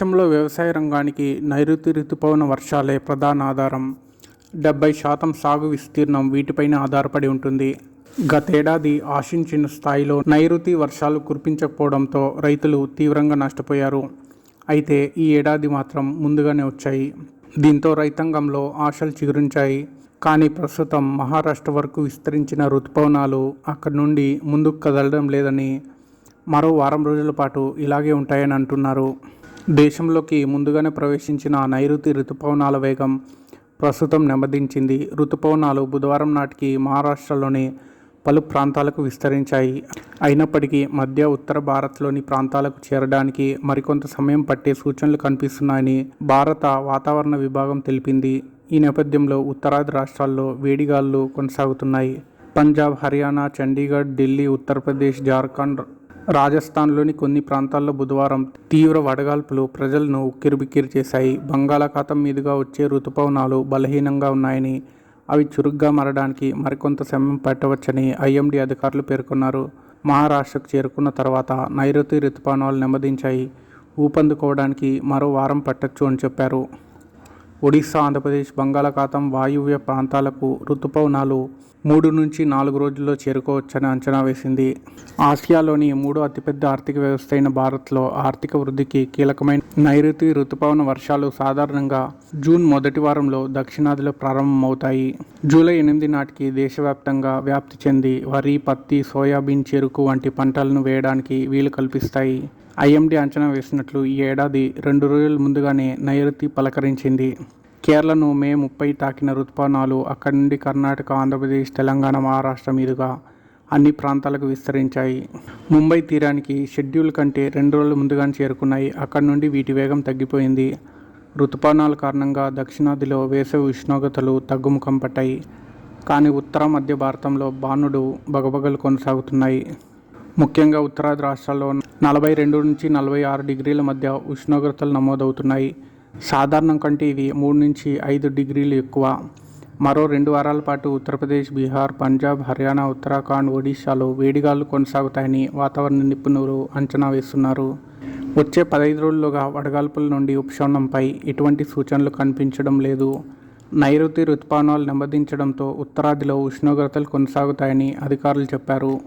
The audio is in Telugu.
దేశంలో వ్యవసాయ రంగానికి నైరుతి ఋతుపవన వర్షాలే ప్రధాన ఆధారం. డెబ్బై శాతం సాగు విస్తీర్ణం వీటిపైన ఆధారపడి ఉంటుంది. గతేడాది ఆశించిన స్థాయిలో నైరుతి వర్షాలు కురిపించకపోవడంతో రైతులు తీవ్రంగా నష్టపోయారు. అయితే ఈ ఏడాది మాత్రం ముందుగానే వచ్చాయి. దీంతో రైతాంగంలో ఆశలు చిగురించాయి. కానీ ప్రస్తుతం మహారాష్ట్ర వరకు విస్తరించిన ఋతుపవనాలు అక్కడి నుండి ముందుకు కదలడం లేదని మరో వారం రోజుల పాటు ఇలాగే ఉంటాయని అంటున్నారు. దేశంలోకి ముందుగానే ప్రవేశించిన నైరుతి రుతుపవనాల వేగం ప్రస్తుతం నెమ్మదించింది ఋతుపవనాలు బుధవారం నాటికి మహారాష్ట్రలోని పలు ప్రాంతాలకు విస్తరించాయి. అయినప్పటికీ మధ్య ఉత్తర భారత్లోని ప్రాంతాలకు చేరడానికి మరికొంత సమయం పట్టే సూచనలు కనిపిస్తున్నాయని భారత వాతావరణ విభాగం తెలిపింది. ఈ నేపథ్యంలో ఉత్తరాది రాష్ట్రాల్లో వేడిగాళ్ళు కొనసాగుతున్నాయి. పంజాబ్ హర్యానా చండీగఢ్ ఢిల్లీ ఉత్తరప్రదేశ్ జార్ఖండ్ రాజస్థాన్లోని కొన్ని ప్రాంతాల్లో బుధవారం తీవ్ర వడగాల్పులు ప్రజలను ఉక్కిరిబిక్కిరి చేశాయి. బంగాళాఖాతం మీదుగా వచ్చే ఋతుపవనాలు బలహీనంగా ఉన్నాయని అవి చురుగ్గా మారడానికి మరికొంత సమయం పట్టవచ్చని ఐఎండీ అధికారులు పేర్కొన్నారు. మహారాష్ట్రకు చేరుకున్న తర్వాత నైరుతి ఋతుపవనాలు నెమ్మదించాయి. ఊపందుకోవడానికి మరో వారం పట్టొచ్చు అని చెప్పారు. ఒడిశా ఆంధ్రప్రదేశ్ బంగాళాఖాతం వాయువ్య ప్రాంతాలకు ఋతుపవనాలు మూడు నుంచి నాలుగు రోజుల్లో చేరుకోవచ్చని అంచనా వేసింది. ఆసియాలోని మూడో అతిపెద్ద ఆర్థిక వ్యవస్థ అయిన భారత్లో ఆర్థిక వృద్ధికి కీలకమైన నైరుతి ఋతుపవన వర్షాలు సాధారణంగా జూన్ మొదటి వారంలో దక్షిణాదిలో ప్రారంభమవుతాయి. జూలై ఎనిమిది నాటికి దేశవ్యాప్తంగా వ్యాప్తి చెంది వరి పత్తి సోయాబీన్ చెరుకు వంటి పంటలను వేయడానికి వీలు కల్పిస్తాయి. ఐఎండీ అంచనా వేసినట్లు ఈ ఏడాది రెండు రోజుల ముందుగానే నైరుతి పలకరించింది. కేరళను మే ముప్పై తాకిన రుతుపవనాలు అక్కడి నుండి కర్ణాటక ఆంధ్రప్రదేశ్ తెలంగాణ మహారాష్ట్ర మీదుగా అన్ని ప్రాంతాలకు విస్తరించాయి. ముంబై తీరానికి షెడ్యూల్ కంటే రెండు రోజులు ముందుగానే చేరుకున్నాయి. అక్కడి నుండి వీటి వేగం తగ్గిపోయింది. రుతుపవనాల కారణంగా దక్షిణాదిలో వేసవి ఉష్ణోగ్రతలు తగ్గుముఖం పట్టాయి. కానీ ఉత్తర మధ్య భారతంలో బాణుడు బగబగలు కొనసాగుతున్నాయి. ముఖ్యంగా ఉత్తరాది రాష్ట్రాల్లో నలభై రెండు నుంచి నలభై ఆరు డిగ్రీల మధ్య ఉష్ణోగ్రతలు నమోదవుతున్నాయి. సాధారణం కంటే ఇది మూడు నుంచి ఐదు డిగ్రీలు ఎక్కువ. మరో రెండు వారాల పాటు ఉత్తరప్రదేశ్ బీహార్ పంజాబ్ హర్యానా ఉత్తరాఖండ్ ఒడిశాలో వేడిగాలు కొనసాగుతాయని వాతావరణ నిపుణులు అంచనా వేస్తున్నారు. వచ్చే పదహైదు రోజుల్లోగా వడగాల్పుల నుండి ఉపశమనంపై ఎటువంటి సూచనలు కనిపించడం లేదు. నైరుతి ఋతుపవనాలు నెమ్మదించడంతో ఉత్తరాదిలో ఉష్ణోగ్రతలు కొనసాగుతాయని అధికారులు చెప్పారు.